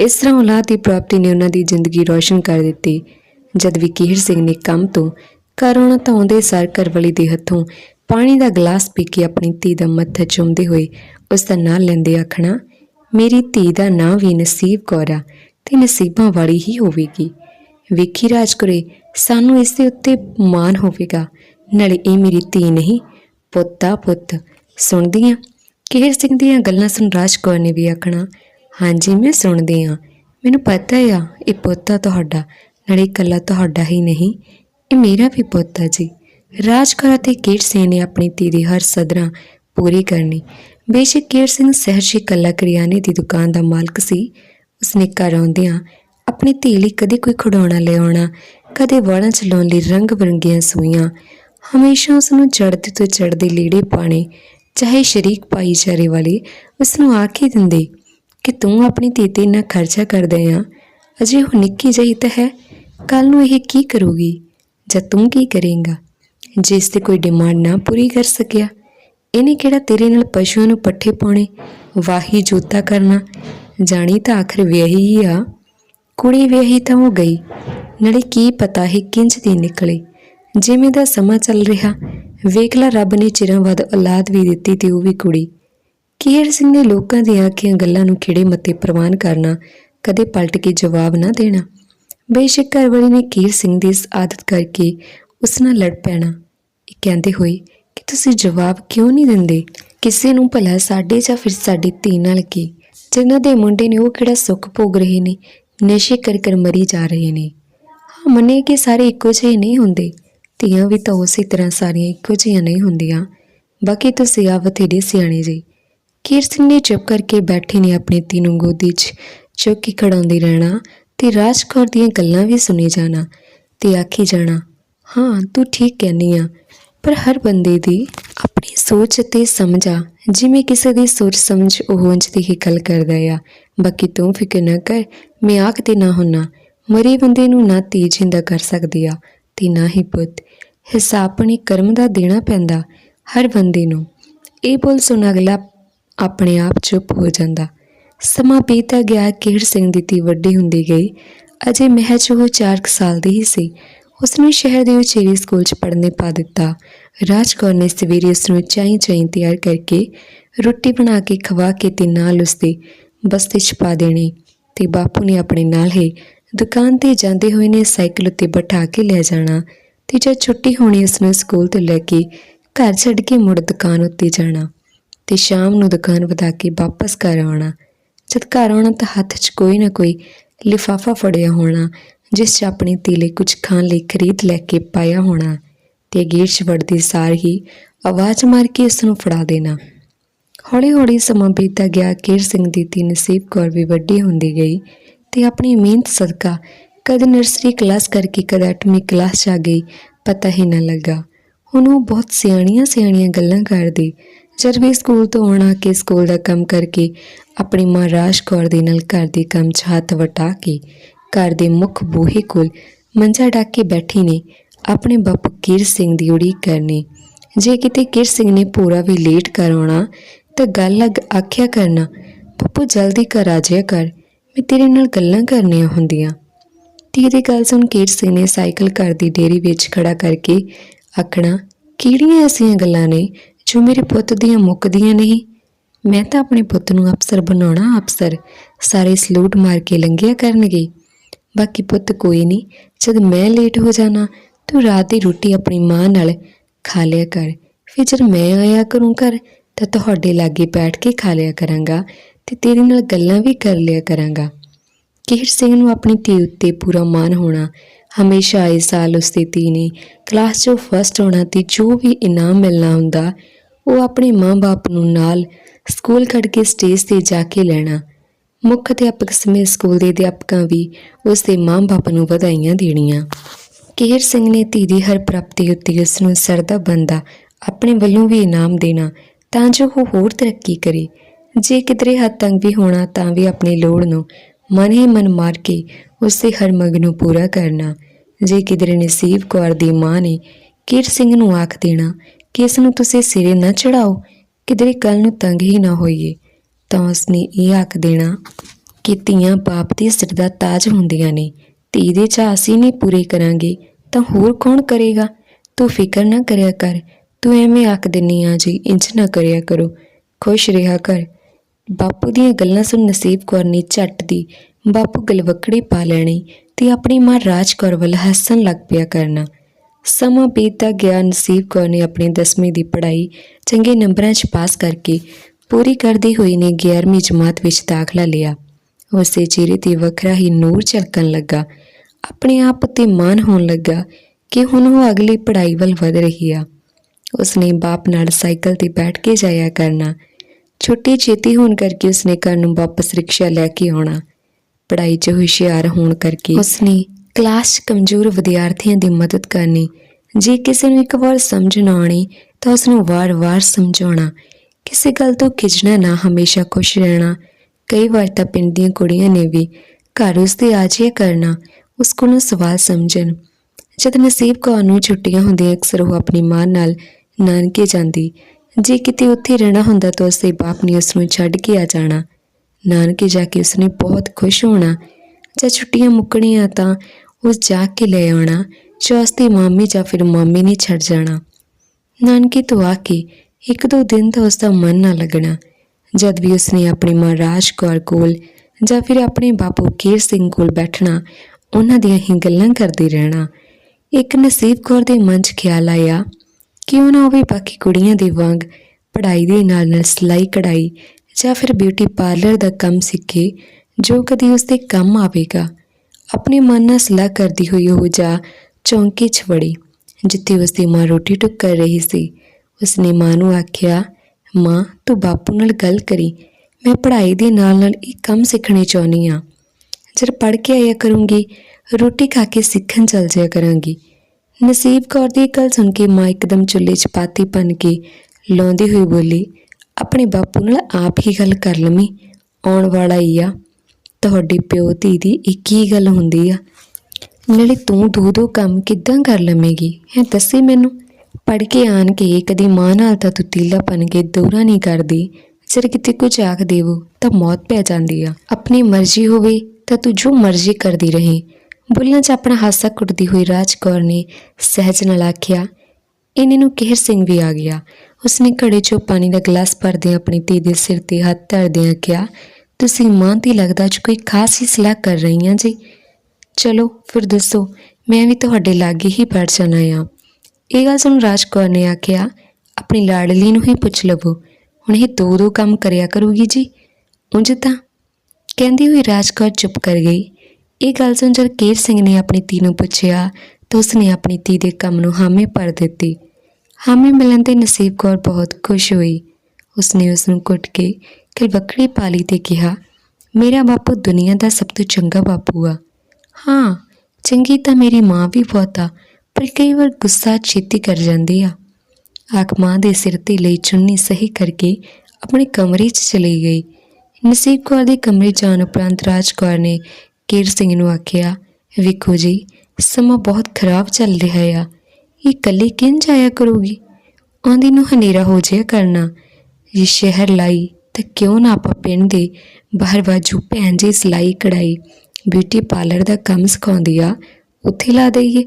ਇਸ ਤਰ੍ਹਾਂ ਔਲਾਦ ਦੀ ਪ੍ਰਾਪਤੀ ਨੇ ਉਹਨਾਂ ਦੀ ਜ਼ਿੰਦਗੀ ਰੌਸ਼ਨ ਕਰ ਦਿੱਤੀ। ਜਦ ਵੀ ਸਿੰਘ ਨੇ ਕੰਮ ਤੋਂ ਘਰ ਆਉਣਾ ਸਰ ਘਰਵਾਲੀ ਦੇ ਹੱਥੋਂ ਪਾਣੀ ਦਾ ਗਲਾਸ ਪੀ ਕੇ ਆਪਣੀ ਧੀ ਦਾ ਮੱਥਾ ਚੁੰਮਦੇ ਹੋਏ ਉਸ ਦਾ ਨਾਂ ਲੈਂਦੇ ਆਖਣਾ, ਮੇਰੀ ਧੀ ਦਾ ਨਾਂ ਵੀ ਨਸੀਬ ਕੌਰਾ ਤੇ ਨਸੀਬਾਂ ਵਾਲੀ ਹੀ ਹੋਵੇਗੀ। ਵੇਖੀ ਰਾਜਕੁਰੇ, ਸਾਨੂੰ ਇਸ ਦੇ ਉੱਤੇ ਮਾਣ ਹੋਵੇਗਾ। ਨਾਲੇ ਇਹ ਮੇਰੀ ਧੀ ਨਹੀਂ, ਪੁੱਤਾ ਪੁੱਤ। ਸੁਣਦੀਆਂ ਕਿਹਰ ਸਿੰਘ ਦੀਆਂ ਗੱਲਾਂ ਸੁਣ ਰਾਜਕੌਰ ਨੇ ਵੀ ਆਖਣਾ, ਹਾਂਜੀ, ਮੈਂ ਸੁਣਦੀ ਆ। ਮੈਨੂੰ ਪਤਾ ਆ, ਇਹ ਪੁੱਤਾ ਤੁਹਾਡਾ। ਨਾਲੇ ਇਕੱਲਾ ਤੁਹਾਡਾ ਹੀ ਨਹੀਂ। ਇਹ ਮੇਰਾ ਵੀ ਪੁੱਤ ਆ ਜੀ। ਰਾਜ ਰਾਜਕੌਰ ਅਤੇ ਕੀਰ ਸਿੰਘ ਨੇ ਆਪਣੀ ਧੀ ਦੀ ਹਰ ਸਦਰਾਂ ਪੂਰੀ ਕਰਨੀ। ਬੇਸ਼ੱਕ ਕੀਰ ਸਿੰਘ ਸਹਿਰਸ਼ੀ ਕੱਲਾ ਕਰਿਆਨੇ ਦੀ ਦੁਕਾਨ ਦਾ ਮਾਲਕ ਸੀ। ਉਸਨੇ ਘਰ ਆਉਂਦਿਆਂ ਆਪਣੀ ਧੀ ਲਈ ਕਦੇ ਕੋਈ ਖਿਡੌਣਾ ਲਿਆਉਣਾ ਕਦੇ ਵਾਲਾਂ ਚ ਲਾਉਣ ਲਈ ਰੰਗ ਬਰੰਗੀਆਂ ਸੂਈਆਂ। ਹਮੇਸ਼ਾ ਉਸ ਨੂੰ ਚੜ੍ਹਦੇ ਤੋਂ ਚੜ੍ਹਦੇ ਲੀੜੇ ਪਾਣੇ ਚਾਹੇ ਸ਼ਰੀਕ ਭਾਈਚਾਰੇ ਵਾਲੇ ਉਸ ਨੂੰ ਆਖ ਹੀ ਦਿੰਦੇ ਕਿ ਤੂੰ ਆਪਣੀ ਧੀ ਤੇ ਇੰਨਾ ਖਰਚਾ ਕਰਦੇ ਆ। ਅਜੇ ਉਹ ਨਿੱਕੀ ਜਿਹੀ ਤਾਂ ਹੈ। ਕੱਲ ਨੂੰ ਇਹ ਕੀ ਕਰੂਗੀ? ਜਾਂ ਤੂੰ ਕੀ ਕਰੇਂਗਾ? ਜੇ ਇਸ ਤੇ ਕੋਈ ਡਿਮਾਂਡ ਨਾ ਪੂਰੀ ਕਰ ਸਕਿਆ, ਇਹਨੇ ਕਿਹੜਾ ਤੇਰੇ ਨਾਲ ਪਸ਼ੂਆਂ ਨੂੰ ਪੱਠੇ ਪਾਉਣੇ, ਵਾਹੀ ਜੋਤਾ ਕਰਨਾ? ਜਾਣੀ ਤਾਂ ਆਖਰ ਵਿਆਹੀ ਹੀ ਆ। ਕੁੜੀ ਵਿਆਹੀ ਤਾਂ ਹੋ ਗਈ। ਨਾਲੇ ਕੀ ਪਤਾ ਹੈ ਕਿੰਜ ਦੀ ਨਿਕਲੇ। ਜਿਵੇਂ ਦਾ ਸਮਾਂ ਚੱਲ ਰਿਹਾ, ਵੇਖ ਲੈ ਰੱਬ ਨੇ ਚਿਰਾਂ ਬਾਅਦ ਔਲਾਦ ਵੀ ਦਿੱਤੀ ਤੇ ਉਹ ਵੀ ਕੁੜੀ। ਕੀਰ ਸਿੰਘ ਨੇ ਲੋਕਾਂ ਦੀਆਂ ਆਖੀਆਂ ਗੱਲਾਂ ਨੂੰ ਖਿੜੇ ਮੱਤੇ ਪ੍ਰਵਾਨ ਕਰਨਾ, ਕਦੇ ਪਲਟ ਕੇ ਜਵਾਬ ਨਾ ਦੇਣਾ। ਬੇਸ਼ੱਕ ਘਰਵਾਲੀ ਨੇ ਕੀਰ ਸਿੰਘ ਦੀ ਇਸ ਆਦਤ ਕਰਕੇ ਉਸ ਨਾਲ ਲੜ ਪੈਣਾ। ਇਹ ਕਹਿੰਦੇ ਹੋਏ ਕਿ ਤੁਸੀਂ ਜਵਾਬ ਕਿਉਂ ਨਹੀਂ ਦਿੰਦੇ? ਕਿਸੇ ਨੂੰ ਭਲਾ ਸਾਡੇ ਜਾਂ ਫਿਰ ਸਾਡੀ ਧੀ ਨਾਲ ਕੀ? ਜਿਨ੍ਹਾਂ ਦੇ ਮੁੰਡੇ ਨੇ ਉਹ ਕਿਹੜਾ ਸੁੱਖ ਭੋਗ ਰਹੇ ਨੇ? ਨਸ਼ੇ ਕਰ ਕਰ ਮਰੀ ਜਾ ਰਹੇ ਨੇ। ਹਾਂ, ਮੰਨੇ ਕਿ ਸਾਰੇ ਇੱਕੋ ਜਿਹੇ ਨਹੀਂ ਹੁੰਦੇ। ਧੀਆਂ ਵੀ ਤਾਂ ਉਸੇ ਤਰ੍ਹਾਂ ਸਾਰੀਆਂ ਇੱਕੋ ਜਿਹੀਆਂ ਨਹੀਂ ਹੁੰਦੀਆਂ। ਬਾਕੀ ਤੁਸੀਂ ਆ ਬਥੇਰੇ ਸਿਆਣੇ ਜੀ। ਕੀਰ ਸਿੰਘ ਨੇ ਚੁੱਪ ਕਰਕੇ ਬੈਠੀ ਨੇ ਆਪਣੀ ਧੀ ਨੂੰ ਗੋਦੀ 'ਚ ਚੁੱਕ ਕੇ ਖੜਾਉਂਦੀ ਰਹਿਣਾ ਤੇ ਰਾਜਕੌਰ ਦੀਆਂ ਗੱਲਾਂ ਵੀ ਸੁਣੀ ਜਾਣਾ ਤੇ ਆਖੀ ਜਾਣਾ, ਹਾਂ, ਤੂੰ ਠੀਕ ਕਹਿੰਦੀ ਆ, ਪਰ ਹਰ ਬੰਦੇ ਦੀ ਆਪਣੀ ਸੋਚ ਅਤੇ ਸਮਝ ਆ। ਜਿਵੇਂ ਕਿਸੇ ਦੀ ਸੋਚ ਸਮਝ, ਉਹ ਉਂਝ ਦੀ ਹੀ ਗੱਲ ਕਰਦਾ ਆ। ਬਾਕੀ ਤੂੰ ਫਿਕਰ ਨਾ ਕਰ, ਮੈਂ ਆਖ ਤੇ ਨਾ ਹੁੰਨਾ। ਮਰੇ ਬੰਦੇ ਨੂੰ ਨਾ ਧੀ ਜਿੰਦਾ ਕਰ ਸਕਦੀ ਆ ਤੇ ਨਾ ਹੀ ਪੁੱਤ। ਹਿਸਾਬ ਆਪਣੇ ਕਰਮ ਦਾ ਦੇਣਾ ਪੈਂਦਾ ਹਰ ਬੰਦੇ ਨੂੰ। ਇਹ ਬੋਲ ਸੁਣ ਅਗਲਾ ਆਪਣੇ ਆਪ ਚੁੱਪ ਹੋ ਜਾਂਦਾ। ਸਮਾਂ ਬੀਤਦਾ ਗਿਆ ਕਿਹੜ ਸਿੰਘ ਦੀ ਧੀ ਵੱਡੀ ਹੁੰਦੀ ਗਈ। ਅਜੇ ਮਹਿਜ ਉਹ 4 ਸਾਲ ਦੀ ਹੀ ਸੀ। ਉਸ ਨੂੰ ਸ਼ਹਿਰ ਦੇ ਉਚੇਰੇ ਸਕੂਲ 'ਚ ਪੜ੍ਹਨੇ ਪਾ ਦਿੱਤਾ। ਰਾਜਕੌਰ ਨੇ ਸਵੇਰੇ ਉਸ ਨੂੰ ਚਾਈ ਚਾਈ ਤਿਆਰ ਕਰਕੇ ਰੋਟੀ ਬਣਾ ਕੇ ਖਵਾ ਕੇ ਤੇ ਨਾਲ ਉਸਦੇ ਬਸਤੇ 'ਚ ਪਾ ਦੇਣੀ ਤੇ ਬਾਪੂ ਨੇ ਆਪਣੇ ਨਾਲ ਹੀ ਦੁਕਾਨ ਤੇ ਜਾਂਦੇ ਹੋਏ ਨੇ ਸਾਈਕਲ ਉੱਤੇ ਬਿਠਾ ਕੇ ਲੈ ਜਾਣਾ ਤੇ ਜਦ ਛੁੱਟੀ ਹੋਣੀ ਉਸ ਨੂੰ ਸਕੂਲ ਤੋਂ ਲੈ ਕੇ ਘਰ ਛੱਡ ਕੇ ਮੁੜ ਦੁਕਾਨ ਉੱਤੇ ਜਾਣਾ ਤੇ ਸ਼ਾਮ ਨੂੰ ਦੁਕਾਨ ਵਧਾ ਕੇ ਵਾਪਸ ਘਰ ਆਉਣਾ। ਜਦ ਘਰ ਆਉਣਾ ਤਾਂ ਹੱਥ 'ਚ ਕੋਈ ਨਾ ਕੋਈ ਲਿਫਾਫਾ ਫੜਿਆ ਹੋਣਾ, ਜਿਸ 'ਚ ਆਪਣੇ ਤੀਲੇ ਲਈ ਕੁਝ ਖਾਣ ਲਈ ਖਰੀਦ ਲੈ ਕੇ ਪਾਇਆ ਹੋਣਾ ਤੇ ਗੇਟ 'ਚ ਵੜਦੀ ਸਾਰ ਹੀ ਆਵਾਜ਼ ਮਾਰ ਕੇ ਉਸ ਨੂੰ ਫੜਾ ਦੇਣਾ। ਹੌਲੀ-ਹੌਲੀ ਸਮਾਂ ਬੀਤਦਾ ਗਿਆ ਕੇਰ ਸਿੰਘ ਦੀ ਧੀ ਨਸੀਬ ਕੌਰ ਵੀ ਵੱਡੀ ਹੁੰਦੀ ਗਈ ਤੇ ਆਪਣੀ ਮਿਹਨਤ ਸਦਕਾ ਕਦੇ ਨਰਸਰੀ ਕਲਾਸ ਕਰਕੇ ਕਦੇ 8ਵੀਂ ਕਲਾਸ 'ਚ ਆ ਗਈ, ਪਤਾ ਹੀ ਨਾ ਲੱਗਾ। ਹੁਣ ਉਹ ਬਹੁਤ ਸਿਆਣੀਆਂ ਸਿਆਣੀਆਂ ਗੱਲਾਂ ਕਰਦੀ ਜਦ ਵੀ ਸਕੂਲ ਤੋਂ ਆਉਣਾ ਕੇ ਸਕੂਲ ਦਾ ਕੰਮ ਕਰਕੇ ਆਪਣੀ ਮਾਂ ਰਾਜ ਕੌਰ ਦੇ ਨਾਲ ਘਰ ਦੇ ਕੰਮ 'ਚ ਹੱਥ ਵਟਾ ਕੇ ਘਰ ਦੇ ਮੁੱਖ ਬੂਹੇ ਕੋਲ ਮੰਜਾ ਢੱਕ ਕੇ ਬੈਠੀ ਨੇ, ਆਪਣੇ ਬਾਪੂ ਕੀਰ ਸਿੰਘ ਦੀ ਉਡੀਕ ਕਰਨੀ। ਜੇ ਕਿਤੇ ਕੀਰ ਸਿੰਘ ਨੇ ਪੂਰਾ ਵੀ ਲੇਟ ਕਰਾਉਣਾ ਤਾਂ ਗੱਲ ਲੱਗ ਆਖਿਆ ਕਰਨਾ ਪੱਪੂ ਜਲਦੀ ਘਰ ਆ ਜਾਇਆ ਕਰ, ਮੈਂ ਤੇਰੇ ਨਾਲ ਗੱਲਾਂ ਕਰਨੀਆਂ ਹੁੰਦੀਆਂ। ਧੀ ਦੀ ਗੱਲ ਸੁਣ ਕੀਰ ਸਿੰਘ ਨੇ ਸਾਈਕਲ ਘਰ ਦੀ ਡੇਰੀ ਵਿੱਚ ਖੜਾ ਕਰਕੇ ਆਖਣਾ, ਕਿਹੜੀਆਂ ਐਸੀਆਂ ਗੱਲਾਂ ਨੇ? ਜੋ ਮੇਰੇ ਪੁੱਤ ਦੀਆਂ ਮੁੱਕਦੀਆਂ ਨਹੀਂ। ਮੈਂ ਤਾਂ ਆਪਣੇ ਪੁੱਤ ਨੂੰ ਅਫਸਰ ਬਣਾਉਣਾ ਅਫਸਰ। ਸਾਰੇ ਸਲੂਟ ਮਾਰ ਕੇ ਲੰਘਿਆ ਕਰਨਗੇ। ਬਾਕੀ ਪੁੱਤ ਕੋਈ ਨਹੀਂ, ਜਦ ਮੈਂ ਲੇਟ ਹੋ ਜਾਣਾ, ਤੂੰ ਰਾਤ ਦੀ ਰੋਟੀ ਆਪਣੀ ਮਾਂ ਨਾਲ ਖਾ ਲਿਆ ਕਰ। ਫਿਰ ਜਦ ਮੈਂ ਆਇਆ ਕਰੂੰ ਘਰ, ਤਾਂ ਤੁਹਾਡੇ ਲਾਗੇ ਬੈਠ ਕੇ ਖਾ ਲਿਆ ਕਰਾਂਗਾ ਤੇ ਤੇਰੇ ਨਾਲ ਗੱਲਾਂ ਵੀ ਕਰ ਲਿਆ ਕਰਾਂਗਾ। ਕਿਹਰ ਸਿੰਘ ਨੂੰ ਆਪਣੀ ਧੀ ਉੱਤੇ ਪੂਰਾ ਮਾਣ ਹੋਣਾ? ਹਮੇਸ਼ਾ ਇਸ ਸਾਲ ਉਸਦੀ ਧੀ ਨੇ ਕਲਾਸ 'ਚੋਂ ਫਸਟ ਹੋਣਾ ਤੇ ਜੋ ਵੀ ਇਨਾਮ ਮਿਲਣਾ ਹੁੰਦਾ ਉਹ ਆਪਣੇ ਮਾਂ-ਬਾਪ ਨੂੰ ਨਾਲ ਸਕੂਲ ਖੜ ਕੇ ਸਟੇਜ ਤੇ ਜਾ ਕੇ ਲੈਣਾ। ਮੁੱਖ ਅਧਿਆਪਕ ਸਮੇਤ ਸਕੂਲ ਦੇ ਅਧਿਆਪਕਾਂ ਵੀ ਉਸ ਦੇ ਮਾਂ-ਬਾਪ ਨੂੰ ਵਧਾਈਆਂ ਦੇਣੀਆਂ। ਕਿਹਰ ਸਿੰਘ ਨੇ ਧੀ ਦੀ ਹਰ ਪ੍ਰਾਪਤੀ ਉੱਤੇ ਉਸ ਨੂੰ ਸਰਦਾ ਬੰਦਾ ਆਪਣੇ ਵੱਲੋਂ ਵੀ ਇਨਾਮ ਦੇਣਾ ਤਾਂ ਜੋ ਉਹ ਹੋਰ ਤਰੱਕੀ ਕਰੇ। ਜੇ ਕਿਧਰੇ ਹੱਦ ਤੰਗ ਵੀ ਹੋਣਾ ਤਾਂ ਵੀ ਆਪਣੀ ਲੋੜ ਨੂੰ ਮਨ ਹੀ ਮਨ ਮਾਰ ਕੇ ਉਸ ਦੇ ਹਰ ਮੰਗ ਨੂੰ ਪੂਰਾ ਕਰਨਾ। ਜੇ ਕਿਧਰੇ ਨਸੀਬ ਕੌਰ ਦੀ ਮਾਂ ਨੇ ਕੀਰ ਸਿੰਘ ਨੂੰ ਆਖ ਦੇਣਾ ਕਿ ਇਸ ਨੂੰ ਤੁਸੀਂ ਸਿਰੇ ਨਾ ਚੜਾਓ, ਕਿਧਰੇ ਕੱਲ ਨੂੰ ਤੰਗ ਹੀ ਨਾ ਹੋਈਏ। ਤਾਂ ਉਸਨੇ ਇਹ ਆਖ ਦੇਣਾ ਕਿ ਧੀਆਂ ਬਾਪ ਦੇ ਸਿਰ ਦਾ ਤਾਜ ਹੁੰਦੀਆਂ ਨੇ। ਧੀ ਦੇ ਚਾਹ ਅਸੀਂ ਨਹੀਂ ਪੂਰੇ ਕਰਾਂਗੇ, ਤਾਂ ਹੋਰ ਕੌਣ ਕਰੇਗਾ? ਤੂੰ ਫਿਕਰ ਨਾ ਕਰਿਆ ਕਰ, ਤੂੰ ਐਵੇਂ ਆਖ ਦਿੰਨੀ ਆ ਜੀ ਇੰਜ ਨਾ ਕਰਿਆ ਕਰੋ। ਖੁਸ਼ ਰਿਹਾ ਕਰ। ਬਾਪੂ ਦੀਆਂ ਗੱਲਾਂ ਸੁਣ ਨਸੀਬ ਕੌਰ ਨੇ ਝੱਟ ਦੀ ਬਾਪੂ ਗਲਵਕੜੀ ਪਾ ਲੈਣੀ ਤੇ ਆਪਣੀ ਮਾਂ ਰਾਜ ਕੌਰ ਵੱਲ ਹੱਸਣ ਲੱਗ ਪਿਆ ਕਰਨਾ। ਸਮਾਂ ਬੀਤਦਾ ਗਿਆ ਨਸੀਬ ਕੌਰ ਨੇ ਆਪਣੀ 10ਵੀਂ ਦੀ ਪੜ੍ਹਾਈ ਚੰਗੇ ਨੰਬਰਾਂ 'ਚ ਪਾਸ ਕਰਕੇ ਪੂਰੀ ਕਰਦੀ ਹੋਈ ਨੇ 11ਵੀਂ ਜਮਾਤ ਵਿੱਚ ਦਾਖਲਾ ਲਿਆ। ਉਸੇ ਚਿਹਰੇ ਤੇ ਵੱਖਰਾ ਹੀ ਨੂਰ ਝਲਕਣ ਲੱਗਾ। ਆਪਣੇ ਆਪ ਉੱਤੇ ਮਾਣ ਹੋਣ ਲੱਗਾ ਕਿ ਹੁਣ ਉਹ ਅਗਲੀ ਪੜ੍ਹਾਈ ਵੱਲ ਵਧ ਰਹੀ ਆ। ਉਸਨੇ ਬਾਪ ਨਾਲ ਸਾਈਕਲ ਤੇ ਬੈਠ ਕੇ ਜਾਇਆ ਕਰਨਾ। ਛੁੱਟੀ ਛੇਤੀ ਹੋਣ ਕਰਕੇ ਉਸਨੇ ਘਰ ਨੂੰ ਵਾਪਸ ਰਿਕਸ਼ਾ ਲੈ ਕੇ ਆਉਣਾ। ਪੜ੍ਹਾਈ 'ਚ ਹੁਸ਼ਿਆਰ ਹੋਣ ਕਰਕੇ ਉਸਨੇ ਕਲਾਸ 'ਚ ਕਮਜ਼ੋਰ ਵਿਦਿਆਰਥੀਆਂ ਦੀ ਮਦਦ ਕਰਨੀ। ਜੇ ਕਿਸੇ ਨੂੰ ਇੱਕ ਵਾਰ ਸਮਝ ਨਾ ਆਉਣੀ, ਤਾਂ ਉਸ ਨੂੰ ਵਾਰ-ਵਾਰ ਸਮਝਾਉਣਾ। ਕਿਸੇ ਗੱਲ ਤੋਂ ਖਿਜਣਾ ਨਾ, ਹਮੇਸ਼ਾ ਖੁਸ਼ ਰਹਿਣਾ। ਕਈ ਵਾਰ ਤਾਂ ਪਿੰਡ ਦੀਆਂ ਕੁੜੀਆਂ ਨੇ ਵੀ ਘਰ ਉਸ ਦੇ ਆਜਿਆ ਕਰਨਾ, ਉਸ ਕੋਲੋਂ ਸਵਾਲ ਸਮਝਣ। ਜਦ ਨਸੀਬ ਕੌਰ ਨੂੰ ਛੁੱਟੀਆਂ ਹੁੰਦੀਆਂ ਅਕਸਰ ਉਹ ਆਪਣੀ ਮਾਂ ਨਾਲ ਨਾਨਕੇ ਜਾਂਦੀ। ਜੇ ਕਿਤੇ ਉੱਥੇ ਰਹਿਣਾ ਹੁੰਦਾ ਤਾਂ ਉਸਦੇ ਬਾਪ ਨੇ ਉਸ ਨੂੰ ਛੱਡ ਕੇ ਆ ਜਾਣਾ। ਨਾਨਕੇ ਜਾ ਕੇ ਉਸਨੇ ਬਹੁਤ ਖੁਸ਼ ਹੋਣਾ। ਜਦ ਛੁੱਟੀਆਂ ਮੁੱਕਣੀਆਂ ਤਾਂ ਉਸ ਜਾ ਕੇ ਲੈ ਆਉਣਾ ਜੋ ਉਸਦੀ ਮਾਮੀ ਜਾਂ ਫਿਰ ਮਾਮੀ ਨੇ ਛੱਡ ਜਾਣਾ। ਨਾਨਕੇ ਤੋਂ ਆ ਕੇ ਇੱਕ ਦੋ ਦਿਨ ਤਾਂ ਉਸਦਾ ਮਨ ਨਾ ਲੱਗਣਾ, ਜਦ ਵੀ ਉਸਨੇ ਆਪਣੀ ਮਾਂ ਰਾਜ ਕੌਰ ਕੋਲ ਜਾਂ ਫਿਰ ਆਪਣੇ ਬਾਪੂ ਕੀਰ ਸਿੰਘ ਕੋਲ ਬੈਠਣਾ, ਉਹਨਾਂ ਦੀਆਂ ਹੀ ਗੱਲਾਂ ਕਰਦੇ ਰਹਿਣਾ। ਇੱਕ ਨਸੀਬ ਕੌਰ ਦੇ ਮਨ 'ਚ ਖਿਆਲ ਆਇਆ ਕਿਉਂ ਨਾ ਉਹ ਵੀ ਬਾਕੀ ਕੁੜੀਆਂ ਦੇ ਵਾਂਗ ਪੜ੍ਹਾਈ ਦੇ ਨਾਲ ਨਾਲ ਸਿਲਾਈ ਕਢਾਈ ਜਾਂ ਫਿਰ ਬਿਊਟੀ ਪਾਰਲਰ ਦਾ ਕੰਮ ਸਿੱਖੇ, ਜੋ ਕਦੀ ਉਸਦੇ ਕੰਮ ਆਵੇਗਾ। ਆਪਣੇ ਮਨ ਨਾਲ ਸਲਾਹ ਕਰਦੀ ਹੋਈ ਉਹ ਜਾ ਚੌਂਕੇ 'ਚ ਵੜੀ ਜਿੱਥੇ ਉਸਦੀ ਮਾਂ ਰੋਟੀ ਟੁੱਕ ਕਰ ਰਹੀ ਸੀ ਉਸਨੇ ਮਾਂ ਨੂੰ ਆਖਿਆ ਮਾਂ ਤੂੰ ਬਾਪੂ ਨਾਲ ਗੱਲ ਕਰੀ ਮੈਂ ਪੜ੍ਹਾਈ ਦੇ ਨਾਲ ਨਾਲ ਇਹ ਕੰਮ ਸਿੱਖਣੇ ਚਾਹੁੰਦੀ ਆ ਜਦ ਪੜ੍ਹ ਕੇ ਆਇਆ ਕਰੂੰਗੀ ਰੋਟੀ ਖਾ ਕੇ ਸਿੱਖਣ ਚੱਲ ਜਾਇਆ ਕਰਾਂਗੀ ਨਸੀਬ ਕੌਰ ਦੀ ਗੱਲ ਸੁਣ ਕੇ ਮਾਂ ਇੱਕਦਮ ਚੁੱਲ੍ਹੇ 'ਚ ਪਾਤੀ ਭੰਨ ਕੇ ਲਾਉਂਦੀ ਹੋਈ ਬੋਲੀ ਆਪਣੇ ਬਾਪੂ ਨਾਲ ਆਪ ਹੀ ਗੱਲ ਕਰ ਲਵੀਂ ਆਉਣ ਵਾਲਾ ਹੀ ਆ ਤੁਹਾਡੀ ਪਿਓ ਧੀ ਦੀ ਇੱਕ ਹੀ ਗੱਲ ਹੁੰਦੀ ਆ। ਨਾਲੇ ਤੂੰ ਦੋ ਦੋ ਕੰਮ ਕਿੱਦਾਂ ਕਰ ਲਵੇਂਗੀ? ਹੈ, ਦੱਸੀ ਮੈਨੂੰ। ਪੜ ਕੇ ਆਣ ਕੇ ਕਦੀ ਮਾਂ ਨਾਲ ਤਾਂ ਤੂੰ ਤੀਲਾ ਬਣ ਕੇ ਦੋਰਾ ਨਹੀਂ ਕਰਦੀ। ਜਦ ਕਿਤੇ ਕੁਝ ਆਖ ਦੇਵੋ, ਤਾਂ ਮੌਤ ਪੈ ਜਾਂਦੀ ਆ। ਆਪਣੀ ਮਰਜ਼ੀ ਹੋਵੇ, ਤਾਂ ਤੂੰ ਜੋ ਮਰਜ਼ੀ ਕਰਦੀ ਰਹੇ। ਬੁੱਲਾਂ 'ਚ ਆਪਣਾ ਹਾਸਾ ਕੁੱਟਦੀ ਹੋਈ ਰਾਜ ਕੌਰ ਨੇ ਸਹਿਜ ਨਾਲ ਆਖਿਆ, ਇਹਨੇ ਨੂੰ ਕਿਹਰ ਸਿੰਘ ਵੀ ਆ ਗਿਆ। ਉਸਨੇ ਘੜੇ 'ਚੋਂ ਪਾਣੀ ਦਾ ਗਲਾਸ ਭਰਦੇ ਆਪਣੀ ਧੀ ਦੇ ਸਿਰ ਤੇ ਹੱਥ ਧਰਦਿਆਂ ਕਿਹਾ ਤੁਸੀਂ ਮਾਂ ਦੀ ਲੱਗਦਾ ਅੱਜ ਕੋਈ ਖਾਸ ਹੀ ਸਲਾਹ ਕਰ ਰਹੀਆਂ ਜੀ। ਚਲੋ, ਫਿਰ ਦੱਸੋ, ਮੈਂ ਵੀ ਤੁਹਾਡੇ ਲਾਗੇ ਹੀ ਬੈਠ ਜਾਣਾ ਆ। ਇਹ ਗੱਲ ਸੁਣ ਰਾਜ ਕੌਰ ਨੇ ਆਖਿਆ, ਆਪਣੀ ਲਾਡਲੀ ਨੂੰ ਹੀ ਪੁੱਛ ਲਵੋ। ਹੁਣ ਇਹ ਦੋ ਦੋ ਕੰਮ ਕਰਿਆ ਕਰੂਗੀ ਜੀ। ਉਂਝ ਤਾਂ ਕਹਿੰਦੀ ਹੋਈ ਰਾਜ ਕੌਰ ਚੁੱਪ ਕਰ ਗਈ। ਇਹ ਗੱਲ ਸੁਣ ਜਦ ਕੇਰ ਸਿੰਘ ਨੇ ਆਪਣੀ ਧੀ ਨੂੰ ਪੁੱਛਿਆ, ਤਾਂ ਉਸਨੇ ਆਪਣੀ ਧੀ ਦੇ ਕੰਮ ਨੂੰ ਹਾਮੀ ਭਰ ਦਿੱਤੀ। ਹਾਮੀ ਮਿਲਣ ਤੇ ਨਸੀਬ ਕੌਰ ਬਹੁਤ ਖੁਸ਼ ਹੋਈ। ਉਸਨੇ ਉਸ ਨੂੰ ਕੁੱਟ ਕੇ ਕਲਵਕੜੀ ਪਾਲੀ ਤੇ ਕਿਹਾ, ਮੇਰਾ ਬਾਪੂ ਦੁਨੀਆ ਦਾ ਸਭ ਤੋਂ ਚੰਗਾ ਬਾਪੂ ਆ। ਹਾਂ, ਚੰਗੀ ਤਾਂ ਮੇਰੀ ਮਾਂ ਵੀ ਬਹੁਤ ਆ, ਪਰ ਕਈ ਵਾਰ ਗੁੱਸਾ ਛੇਤੀ ਕਰ ਜਾਂਦੀ ਆ। ਆਖ ਮਾਂ ਦੇ ਸਿਰ ਤੇ ਲਈ ਚੁੰਨੀ ਸਹੀ ਕਰਕੇ ਆਪਣੇ ਕਮਰੇ 'ਚ ਚਲੀ ਗਈ। ਨਸੀਬ ਕੌਰ ਦੇ ਕਮਰੇ ਜਾਣ ਉਪਰੰਤ ਰਾਜ ਕੌਰ ਨੇ ਕੇਰ ਸਿੰਘ ਨੂੰ ਆਖਿਆ, ਵੇਖੋ ਜੀ, ਸਮਾਂ ਬਹੁਤ ਖਰਾਬ ਚੱਲ ਰਿਹਾ ਆ। ਇਹ ਇਕੱਲੀ ਕਿੰਝ ਜਾਇਆ ਕਰੂਗੀ? ਆਉਂਦੀ ਨੂੰ ਹਨੇਰਾ ਹੋ ਜਾਇਆ ਕਰਨਾ। ਇਹ ਸ਼ਹਿਰ ਲਾਈ ਤੇ ਕਿਉਂ ਨਾ ਆਪਾਂ ਪਿੰਡ ਦੇ ਬਾਹਰ ਬਾਜੂ ਭੈਣ ਜੀ ਸਿਲਾਈ ਕਢਾਈ ਬਿਊਟੀ ਪਾਰਲਰ ਦਾ ਕੰਮ ਸਿਖਾਉਂਦੀ ਆ, ਉੱਥੇ ਲਾ ਦਈਏ।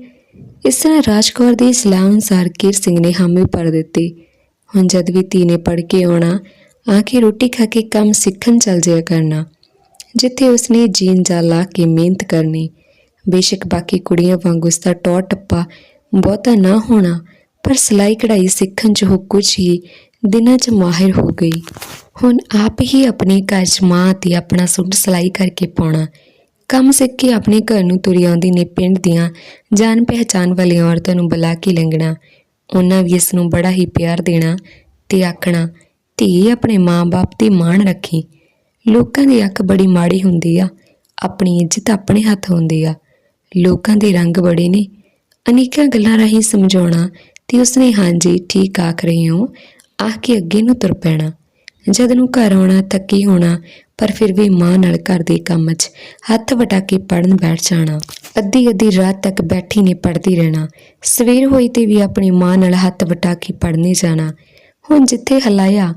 ਇਸ ਤਰ੍ਹਾਂ ਰਾਜਕੌਰ ਦੀ ਸਲਾਹ ਅਨੁਸਾਰ ਕੀਰ ਸਿੰਘ ਨੇ ਹਾਮੀ ਭਰ ਦਿੱਤੀ। ਹੁਣ ਜਦ ਵੀ ਧੀ ਨੇ ਪੜ ਕੇ ਆਉਣਾ ਆ ਕੇ ਰੋਟੀ ਖਾ ਕੇ ਕੰਮ ਸਿੱਖਣ ਚੱਲ ਜਾਇਆ ਕਰਨਾ। ਜਿੱਥੇ ਉਸਨੇ ਜੀਨ ਜਾ ਲਾ ਕੇ ਮਿਹਨਤ ਕਰਨੀ, ਬੇਸ਼ੱਕ ਬਾਕੀ ਕੁੜੀਆਂ ਵਾਂਗ ਉਸ ਦਾ ਟੌਰ ਟੱਪਾ ਬਹੁਤਾ ਨਾ ਹੋਣਾ, ਪਰ ਸਿਲਾਈ ਕਢਾਈ ਸਿੱਖਣ 'ਚ ਉਹ ਕੁਝ ਹੀ ਦਿਨਾਂ 'ਚ ਮਾਹਿਰ ਹੋ ਗਈ। ਹੁਣ ਆਪ ਹੀ ਆਪਣੇ ਘਰ 'ਚ ਮਾਂ ਤੇ ਆਪਣਾ ਸੂਟ ਸਿਲਾਈ ਕਰਕੇ ਪਾਉਣਾ। ਕੰਮ ਸਿੱਖ ਕੇ ਆਪਣੇ ਘਰ ਨੂੰ ਤੁਰੀ ਆਉਂਦੀ ਨੇ ਪਿੰਡ ਦੀਆਂ ਜਾਣ ਪਹਿਚਾਨ ਵਾਲੀਆਂ ਔਰਤਾਂ ਨੂੰ ਬੁਲਾ ਕੇ ਲੰਘਣਾ। ਉਹਨਾਂ ਵੀ ਇਸ ਨੂੰ ਬੜਾ ਹੀ ਪਿਆਰ ਦੇਣਾ ਤੇ ਆਖਣਾ, ਧੀ, ਆਪਣੇ ਮਾਂ-ਬਾਪ ਦੀ ਮਾਣ ਰੱਖੀ। ਲੋਕਾਂ ਦੀ ਅੱਖ ਬੜੀ ਮਾੜੀ ਹੁੰਦੀ ਆ, ਆਪਣੀ ਇੱਜ਼ਤ ਆਪਣੇ ਹੱਥ ਹੁੰਦੀ ਆ। ਲੋਕਾਂ ਦੇ ਰੰਗ ਬੜੇ ਨੇ। ਅਨੇਕਾਂ ਗੱਲਾਂ ਰਾਹੀਂ ਸਮਝਾਉਣਾ ਤੇ ਉਸਨੇ, ਹਾਂਜੀ, ਠੀਕ ਆਖ ਰਹੇ ਹੋ। ਆਖ ਕੇ ਅੱਗੇ ਨੂੰ ਤੁਰ ਪੈਣਾ। ਜਦ ਨੂੰ ਘਰ ਆਉਣਾ, ਥੱਕੀ ਹੋਣਾ, ਪਰ ਫਿਰ ਵੀ ਮਾਂ ਨਾਲ ਘਰ ਦੇ ਕੰਮ 'ਚ ਹੱਥ ਵਟਾ ਕੇ ਪੜਨ ਬੈਠ ਜਾਣਾ। ਅੱਧੀ ਅੱਧੀ ਰਾਤ ਤੱਕ ਬੈਠੀ ਨੇ ਪੜਦੀ ਰਹਿਣਾ। ਸਵੇਰ ਹੋਈ ਤੇ ਵੀ ਆਪਣੀ ਮਾਂ ਨਾਲ ਹੱਥ ਵਟਾ ਕੇ ਪੜਨੇ ਜਾਣਾ। ਹੁਣ ਜਿੱਥੇ ਹਲਾਇਆ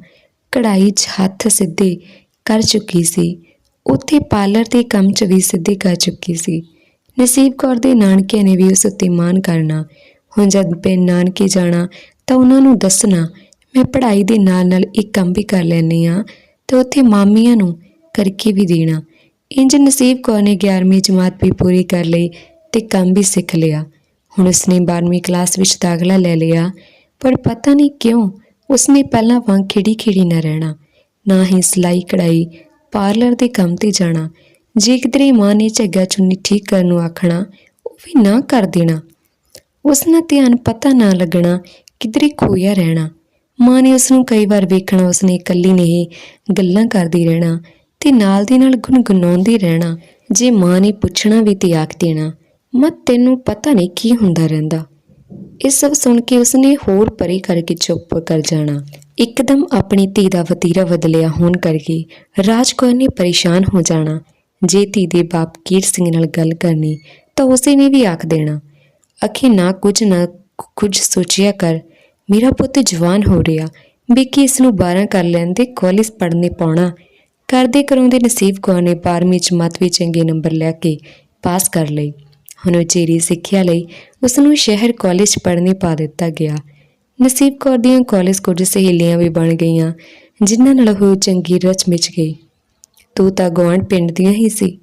ਕਢਾਈ 'ਚ ਹੱਥ ਸਿੱਧੇ ਕਰ ਚੁੱਕੀ ਸੀ। ਉੱਥੇ ਪਾਰਲਰ ਦੇ ਕੰਮ 'ਚ ਵੀ ਸਿੱਧੇ ਕਰ ਚੁੱਕੀ ਸੀ। ਨਸੀਬ ਕੌਰ ਦੇ ਨਾਨਕਿਆਂ ਨੇ ਵੀ ਉਸ ਉੱਤੇ ਮਾਣ ਕਰਨਾ। ਹੁਣ ਜਦ ਪਿੰਡ ਨਾਨਕੇ ਜਾਣਾ ਤਾਂ ਉਹਨਾਂ ਨੂੰ ਦੱਸਣਾ ਮੈਂ ਪੜ੍ਹਾਈ ਦੇ ਨਾਲ ਨਾਲ ਇੱਕ ਕੰਮ ਵੀ ਕਰ ਲੈਂਦੀ ਆ ਤੇ ਉੱਥੇ ਮਾਮੀਆਂ ਨੂੰ ਕਰਕੇ ਵੀ ਦੇਣਾ। ਇੰਜ ਨਸੀਬ ਕੌਰ ਨੇ 11ਵੀਂ ਜਮਾਤ ਵੀ ਪੂਰੀ ਕਰ ਲਈ ਤੇ ਕੰਮ ਵੀ ਸਿੱਖ ਲਿਆ। ਹੁਣ ਉਸਨੇ 12ਵੀਂ ਕਲਾਸ ਵਿੱਚ ਦਾਖਲਾ ਲੈ ਲਿਆ, ਪਰ ਪਤਾ ਨਹੀਂ ਕਿਉਂ ਉਸਨੇ ਪਹਿਲਾਂ ਵਾਂਗ ਖਿੜੀ ਖਿੜੀ ਨਾ ਰਹਿਣਾ, ਨਾ ਹੀ ਸਿਲਾਈ ਕਢਾਈ, ਪਾਰਲਰ ਦੇ ਕੰਮ ਤੇ ਜਾਣਾ, ਜੇ ਕਿਤੇ ਮਾਂ ਨੇ ਝੱਗਾ ਚੁੰਨੀ ਠੀਕ ਕਰਨ ਨੂੰ ਆਖਣਾ, ਉਹ ਵੀ ਨਾ ਕਰ ਦੇਣਾ। ਉਸ ਨਾਲ ਧਿਆਨ ਪਤਾ ਨਾ ਲੱਗਣਾ ਕਿਧਰੇ ਖੋਇਆ ਰਹਿਣਾ। ਮਾਂ ਨੇ ਉਸ ਨੂੰ ਕਈ ਵਾਰ ਵੇਖਣਾ, ਉਸਨੇ ਇਕੱਲੀ ਨਹੀਂ ਗੱਲਾਂ ਕਰਦੀ ਰਹਿਣਾ ਤੇ ਨਾਲ ਦੀ ਨਾਲ ਗੁੰਗੁਣਾਉਂਦੀ ਰਹਿਣਾ। ਜੇ ਮਾਂ ਨੇ ਪੁੱਛਣਾ ਵੀ ਤੇ ਆਖ ਦੇਣਾ, ਮਾਂ ਤੈਨੂੰ ਪਤਾ ਨਹੀਂ ਕੀ ਹੁੰਦਾ ਰਹਿੰਦਾ। ਇਹ ਸਭ ਸੁਣ ਕੇ ਉਸਨੇ ਹੋਰ ਪਰੇ ਕਰਕੇ ਚੁੱਪ ਕਰ ਜਾਣਾ। ਇੱਕਦਮ ਆਪਣੀ ਧੀ ਦਾ ਵਤੀਰਾ ਬਦਲਿਆ ਹੋਣ ਕਰਕੇ ਰਾਜਕੌਰ ਨੇ ਪਰੇਸ਼ਾਨ ਹੋ ਜਾਣਾ। ਜੇ ਧੀ ਦੇ ਬਾਪ ਕੀਰ ਸਿੰਘ ਨਾਲ ਗੱਲ ਕਰਨੀ ਤਾਂ ਉਸੇ ਨੇ ਵੀ ਆਖ ਦੇਣਾ, ਅਖੇ ਨਾ ਕੁਝ ਨਾ ਕੁਝ ਸੋਚਿਆ ਕਰ ਮੇਰਾ ਪੁੱਤ ਜਵਾਨ ਹੋ ਰਿਹਾ ਬਿੱਕੀ ਇਸ ਨੂੰ 12 ਕਰ ਲੈਣ ਲੈਂਦੇ ਕਾਲਜ ਪੜ੍ਹਨੇ ਪਾਉਣਾ। ਕਰਦੇ ਕਰਾਉਂਦੇ ਨਸੀਬ ਕੌਰ ਨੇ 12ਵੀਂ ਜਮਾਤ ਵਿੱਚ ਚੰਗੇ ਨੰਬਰ ਲੈ ਕੇ ਪਾਸ ਕਰ ਲਈ ਹੁਣ ਉਚੇਰੀ ਸਿੱਖਿਆ ਲਈ ਉਸ ਨੂੰ ਸ਼ਹਿਰ ਕਾਲਜ ਪੜ੍ਹਨੇ ਪਾ ਦਿੱਤਾ ਗਿਆ। ਨਸੀਬ ਕੌਰ ਦੀਆਂ ਕਾਲਜ ਕੁਝ ਸਹੇਲੀਆਂ ਵੀ ਬਣ ਗਈਆਂ, ਜਿਨ੍ਹਾਂ ਨਾਲ ਉਹ ਚੰਗੀ ਰਚ ਮਿਚ ਗਈ। ਤੂੰ ਤਾਂ ਗੁਆਂਢ ਪਿੰਡ ਦੀਆਂ ਹੀ ਸੀ।